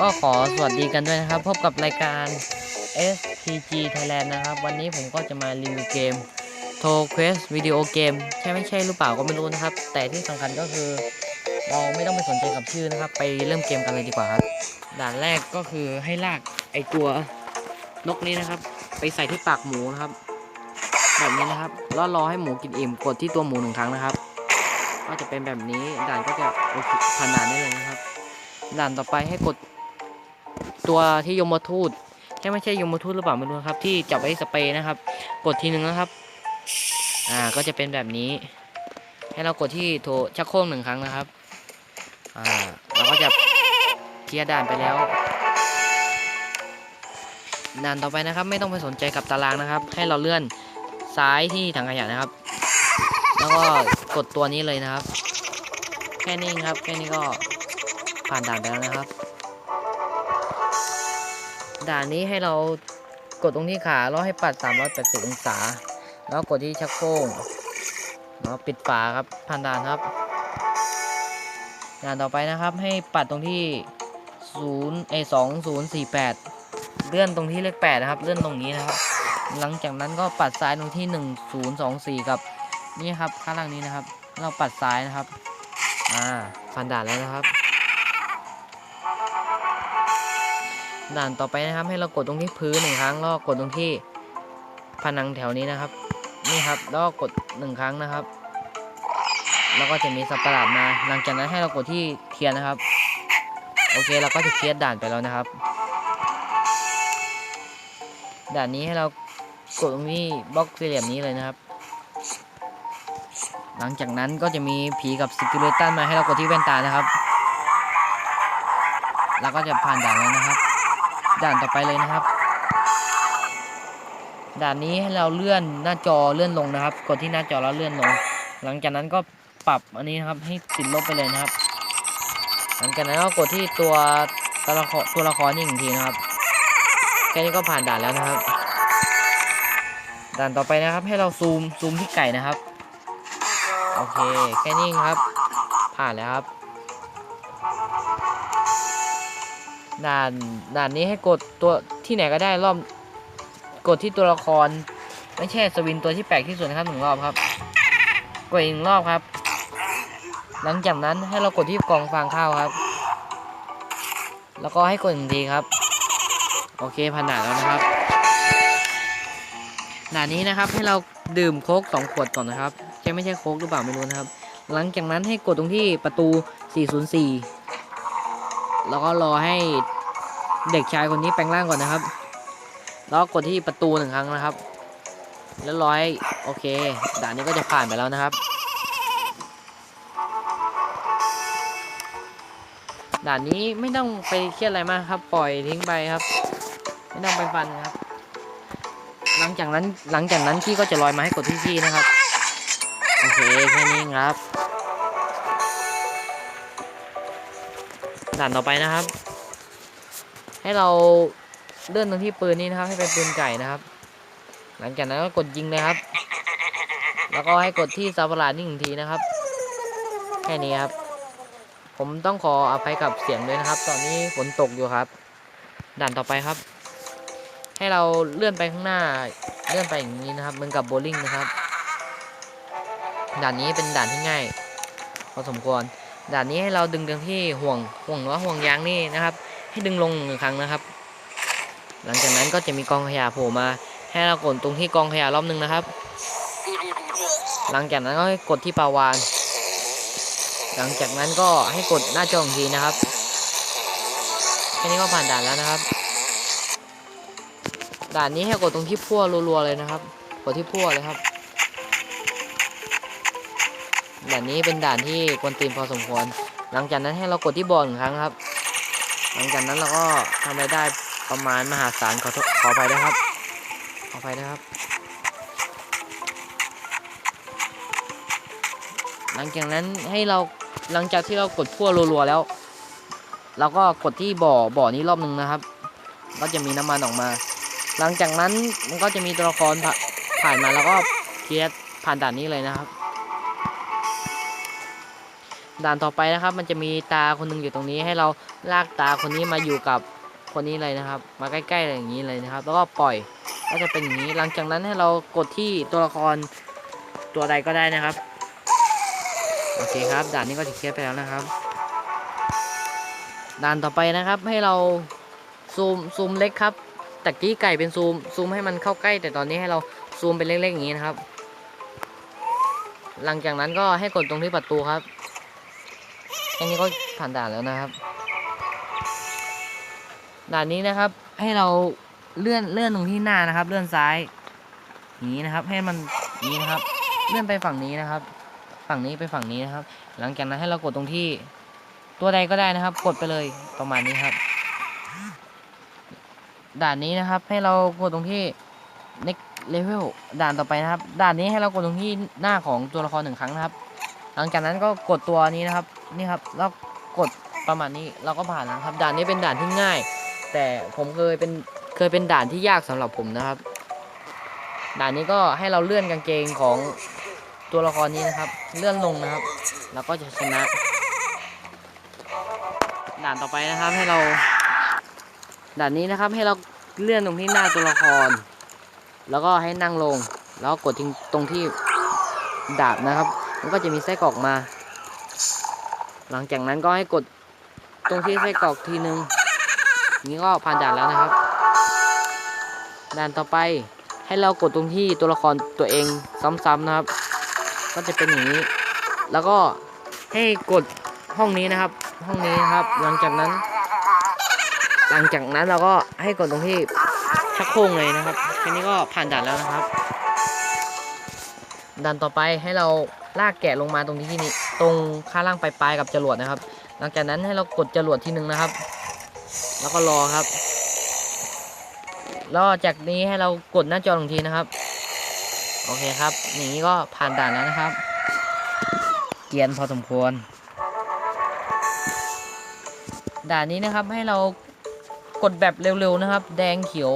ก็ขอสวัสดีกันด้วยนะครับ พบกับรายการ STG Thailand นะครับ วันนี้ผมก็จะมารีวิวเกม t o Quest วิดีโอเกมใช่ไม่ใช่หรือเปล่าก็ไม่รู้นะครับ แต่ที่สำคัญก็คือ เราไม่ต้องไปสนใจกับชื่อนะครับ ไปเริ่มเกมกันเลยดีกว่าครับ ด่านแรกก็คือให้ลากไอตัวนกนี้นะครับ ไปใส่ที่ปากหมูนะครับ แบบนี้นะครับ แล้วรอให้หมูกินอิ่มกดที่ตัวหมูหนึ่งครั้งนะครับก็จะเป็นแบบนี้ด่านก็จะโอเคผ่านด่านได้เลยนะครับ ด่านต่อไปให้กด ตัวที่ยมทูตใช่ไม่ใช่ยมทูตหรือเปล่าไม่รู้ครับ ที่จับไว้สเปรย์นะครับ กดทีหนึ่งนะครับ อ่าก็จะเป็นแบบนี้ ให้เรากดที่โถชักโครกหนึ่งครั้งนะครับ อ่าเราก็จะเคลียร์ด่านไปแล้วด่านต่อไปนะครับ ไม่ต้องไปสนใจกับตารางนะครับ ให้เราเลื่อนซ้ายที่ถังขยะนะครับ แล้วก็กดตัวนี้เลยนะครับ แค่นี้ครับแค่นี้ก็ผ่านด่านไปแล้วนะครับ ด่านนี้ให้เรากดตรงที่ขาแล้วให้ปัด 380 องศา แล้วกดที่ชักโครกแล้วปิดฝาครับผ่านด่านครับ ด่านต่อไปนะครับให้ปัดตรงที่0ไอ2048 เลื่อนตรงที่เลข8นะครับ เลื่อนตรงนี้นะครับ หลังจากนั้นก็ปัดซ้ายตรงที่ 1024 กับนี่ครับข้างล่างนี้นะครับ เราปัดซ้ายนะครับ อ่าผ่านด่านแล้วนะครับ ด่านต่อไปนะครับ ให้เรากดตรงที่พื้นหนึ่งครั้งแล้วกดตรงที่ผนังแถวนี้นะครับ นี่ครับแล้วกดหนึ่งครั้งนะครับ แล้วก็จะมีสัตว์ประหลาดมา หลังจากนั้นให้เรากดที่เทียนนะครับ โอเคเราก็จะเคลียร์ด่านไปแล้วนะครับ ด่านนี้ให้เรากดตรงที่บล็อกสี่เหลี่ยมนี้เลยนะครับ หลังจากนั้นก็จะมีผีกับสกิลเลตันมาให้เรากดที่แว่นตานะครับ แล้วก็จะผ่านด่านแล้วนะครับ ด่านต่อไปเลยนะครับ ด่านนี้ให้เราเลื่อนหน้าจอเลื่อนลงนะครับ กดที่หน้าจอแล้วเลื่อนลง หลังจากนั้นก็ปรับอันนี้นะครับให้ติดลบไปเลยนะครับ หลังจากนั้นก็กดที่ตัวตัวละครตัวละครนี่อีกทีนะครับแค่นี้ก็ผ่านด่านแล้วนะครับ ด่านต่อไปนะครับ ให้เราซูมซูมที่ไก่นะครับ โอเคแค่นี้ครับ ผ่านแล้วครับ ด่านด่านนี้ให้กดตัวที่ไหนก็ได้รอบกดที่ตัวละคร ไม่ใช่สวินตัวที่แปลกที่สุดนะครับหนึ่งรอบครับ กดอีกหนึ่งรอบครับ หลังจากนั้นให้เรากดที่กองฟางข้าวครับ แล้วก็ให้กดหนึ่งทีครับ โอเคผ่านด่านแล้วนะครับด่านนี้นะครับให้เราดื่มโค้กสองขวดก่อนนะครับจะไม่ใช่โค้กหรือเปล่าไม่รู้นะครับ หลังจากนั้นให้กดตรงที่ประตู 404 แล้วก็รอให้เด็กชายคนนี้แปลงร่างก่อนนะครับ แล้วกกดที่ประตูหนึ่งครั้งนะครับ แล้วร้อยโอเค ด่านนี้ก็จะผ่านไปแล้วนะครับ ด่านนี้ไม่ต้องไปเครียดอะไรมากครับ ปล่อยทิ้งไปครับ ไม่ต้องไปฟันครับ หลังจากนั้นหลังจากนั้นพี่ก็จะลอยมาให้กดที่พี่นะครับ โอเคแค่นี้ครับ ด่านต่อไปนะครับ ให้เราเลื่อนตรงที่ปืนนี้นะครับ ให้เป็นปืนไก่นะครับ หลังจากนั้นก็กดยิงเลยครับ แล้วก็ให้กดที่ซาบรานี่หนึ่งทีนะครับ แค่นี้ครับ ผมต้องขออภัยกับเสียงด้วยนะครับ ตอนนี้ฝนตกอยู่ครับ ด่านต่อไปครับ ให้เราเลื่อนไปข้างหน้า เลื่อนไปอย่างนี้นะครับเหมือนกับโบลิ่งนะครับ ด่านนี้เป็นด่านที่ง่ายพอสมควร ด่านนี้ให้เราดึงดึงที่ห่วงห่วงหรือว่าห่วงยางนี่นะครับ ให้ดึงลงหนึ่งครั้งนะครับ หลังจากนั้นก็จะมีกองขยะโผล่มา ให้เรากดตรงที่กองขยะรอบหนึงนะครับ หลังจากนั้นก็ให้กดที่ปลาวาน หลังจากนั้นก็ให้กดหน้าจออีกทีนะครับแค่นี้ก็ผ่านด่านแล้วนะครับ ด่านนี้ให้กดตรงที่พั่วรัวๆเลยนะครับ กดที่พั่วเลยครับ ด่านนี้เป็นด่านที่กวนตีนพอสมควร หลังจากนั้นให้เรากดที่บอลหนึ่งครั้งครับ หลังจากนั้นเราก็ทำรายได้ประมาณมหาศาลขอขออภัยนะครับ ขออภัยนะครับ หลังจากนั้นให้เราหลังจากที่เรากดพั่วรัวๆแล้ว เราก็กดที่บ่อบ่อนี้รอบหนึ่งนะครับ ก็จะมีน้ำมันออกมา หลังจากนั้นมันก็จะมีตัวละครผ่านมาแล้วก็เคลียร์ผ่านด่านนี้เลยนะครับ ด่านต่อไปนะครับ มันจะมีตาคนหนึงอยู่ตรงนี้ให้เราลากตาคนนี้มาอยู่กับคนนี้เลยนะครับ มาใกล้ๆอย่างนี้เลยนะครับ แล้วก็ปล่อยก็จะเป็นอย่างนี้ หลังจากนั้นให้เรากดที่ตัวละครตัวใดก็ได้นะครับ โอเคครับ ด่านนี้ก็จะเคลียร์ไปแล้วนะครับ ด่านต่อไปนะครับ ให้เราซูมซูมเล็กครับตะกี้ไก่เป็นซูมซูมให้มันเข้าใกล้ แต่ตอนนี้ให้เราซูมเป็นเล็กๆอย่างนี้นะครับ หลังจากนั้นก็ให้กดตรงที่ประตูครับ แค่นี้ก็ผ่านด่านแล้วนะครับ ด่านนี้นะครับ ให้เราเลื่อนเลื่อนตรงที่หน้านะครับ เลื่อนซ้ายอย่างนี้นะครับ ให้มันนี้นะครับ เลื่อนไปฝั่งนี้นะครับ ฝั่งนี้ไปฝั่งนี้นะครับ หลังจากนั้นให้เรากดตรงที่ตัวใดก็ได้นะครับ กดไปเลยประมาณนี้ครับ ด่านนี้นะครับ ให้เรากดตรงที่ next level ด่านต่อไปนะครับ ด่านนี้ให้เรากดตรงที่หน้าของตัวละครหนึ่งครั้งนะครับ หลังจากนั้นก็กดตัวนี้นะครับ นี่ครับแล้วกดประมาณนี้เราก็ผ่านแล้วครับ ด่านนี้เป็นด่านที่ง่าย แต่ผมเคยเป็นเคยเป็นด่านที่ยากสำหรับผมนะครับ ด่านนี้ก็ให้เราเลื่อนกางเกงของตัวละครนี้นะครับ เลื่อนลงนะครับ แล้วก็จะชนะ ด่านต่อไปนะครับให้เรา ด่านนี้นะครับให้เราเลื่อนตรงที่หน้าตัวละคร แล้วก็ให้นั่งลง แล้วก็กดทิ้งตรงที่ดาบนะครับ มันก็จะมีไส้กรอกมา หลังจากนั้นก็ให้กดตรงที่ไส้กรอกทีนึงนี้ก็ผ่านด่านแล้วนะครับ ด่านต่อไปให้เรากดตรงที่ตัวละครตัวเองซ้ำๆนะครับ ก็จะเป็นอย่างนี้ แล้วก็ให้กดห้องนี้นะครับ ห้องนี้นะครับ หลังจากนั้น หลังจากนั้นเราก็ให้กดตรงที่ชักโครกเลยนะครับแค่นี้ก็ผ่านด่านแล้วนะครับ ด่านต่อไปให้เรา ลากแกะลงมาตรงที่นี่ตรงข้างล่างปลายๆกับจรวดนะครับ หลังจากนั้นให้เรากดจรวดทีหนึ่งนะครับ แล้วก็รอครับแล้วจากนี้ให้เรากดหน้าจอหนึ่งทีนะครับ โอเคครับอย่างนี้ก็ผ่านด่านแล้วนะครับ เกียนพอสมควร ด่านนี้นะครับให้เรากดแบบเร็วๆนะครับ แดงเขียว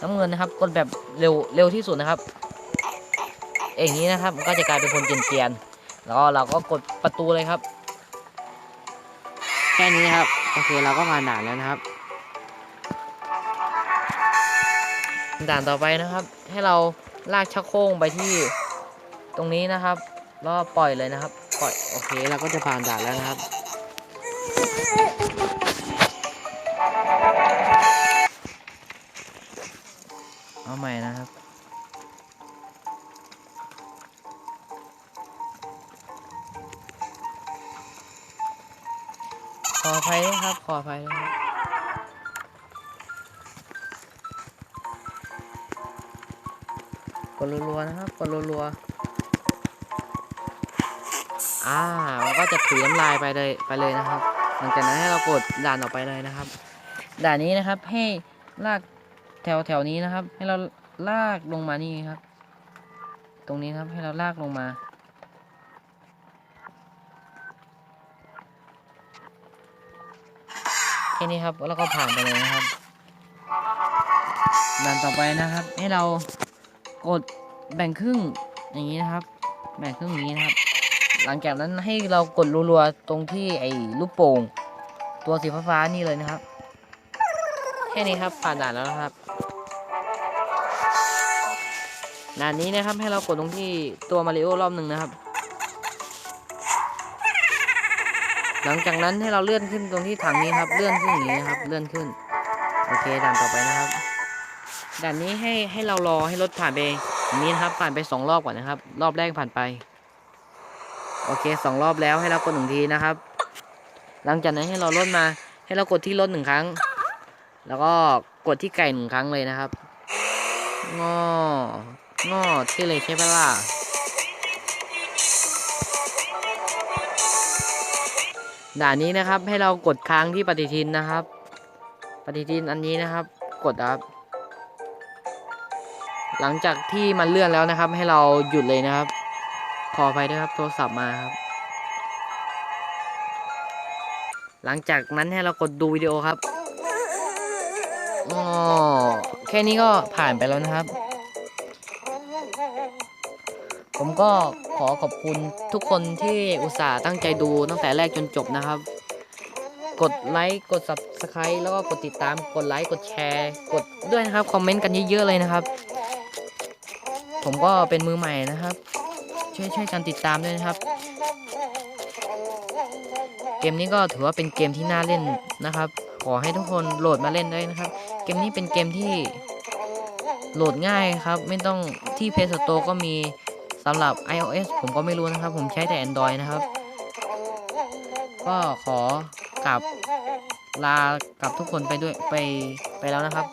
น้ำเงินนะครับ กดแบบเร็วเร็วที่สุดนะครับ อย่างนี้นะครับมันก็จะกลายเป็นคนเกรียนๆแล้วก็เราก็กดประตูเลยครับ แค่นี้นะครับโอเคเราก็ผ่านด่านแล้วนะครับด่านต่อไปนะครับ ให้เราลากชักโครกไปที่ตรงนี้นะครับ แล้วก็ปล่อยเลยนะครับ ปล่อยโอเคเราก็จะผ่านด่านแล้วนะครับเอาใหม่นะครับ ออภัยด้วยครับ ขออภัยครับกดรัวๆนะครับกดรัวๆอ่ามันก็จะถุยน้ำลายไปเลยไปเลยนะครับ หลังจากนั้นให้เรากดด่านต่อไปเลยนะครับ ด่านนี้นะครับให้ลากแถวแถวนี้นะครับ ให้เราลากลงมานี่ครับ ตรงนี้ครับให้เราลากลงมา แค่นี้ครับแล้วก็ผ่านไปเลยนะครับด่านต่อไปนะครับ ให้เรากดแบ่งครึ่งอย่างนี้นะครับ แบ่งครึ่งอย่างนี้นะครับ หลังจากนั้นให้เรากดรัวๆตรงที่ไอ้ลูกโป่งตัวสีฟ้าๆนี่เลยนะครับ แค่นี้ครับผ่านด่านแล้วนะครับด่านนี้นะครับให้เรากดตรงที่ตัวมาริโอรอบหนึ่งนะครับ หลังจากนั้นให้เราเลื่อนขึ้นตรงที่ถังนี้ครับ เลื่อนขึ้นอย่างนี้ครับ เลื่อนขึ้น โอเคด่านต่อไปนะครับด่านนี้ให้ให้เรารอให้รถผ่านไปนี้นะครับ ผ่านไปสองรอบก่อนนะครับ รอบแรกผ่านไป โอเคสองรอบแล้วให้เรากดหนึ่งทีนะครับ หลังจากนั้นให้เราลดมา ให้เรากดที่รถหนึ่งครั้ง แล้วก็กดที่ไก่หนึ่งครั้งเลยนะครับงองอที่เลยใช่ปะล่ะ ด่านนี้นะครับให้เรากดค้างที่ปฏิทินนะครับ ปฏิทินอันนี้นะครับ กดครับ หลังจากที่มันเลื่อนแล้วนะครับ ให้เราหยุดเลยนะครับ ขอไปด้วยครับโทรศัพท์มาครับ หลังจากนั้นให้เรากดดูวิดีโอครับอ๋อแค่นี้ก็ผ่านไปแล้วนะครับ ผมก็ ขอขอบคุณทุกคนที่อุตส่าห์ตั้งใจดูตั้งแต่แรกจนจบนะครับ กดไลค์กด subscribe แล้วก็กดติดตามกดไลค์กดแชร์ กดด้วยนะครับ คอมเมนต์กันเยอะๆเลยนะครับ ผมก็เป็นมือใหม่นะครับ ช่วยช่วยกันติดตามด้วยนะครับ เกมนี้ก็ถือว่าเป็นเกมที่น่าเล่นนะครับ ขอให้ทุกคนโหลดมาเล่นด้วยนะครับ เกมนี้เป็นเกมที่โหลดง่ายครับ ไม่ต้องที่ Play Store ก็มี สำหรับ iOS ผมก็ไม่รู้นะครับ ผมใช้แต่ Android นะครับ ก็ขอกลับลากับทุกคนไปด้วยไปไปแล้วนะครับ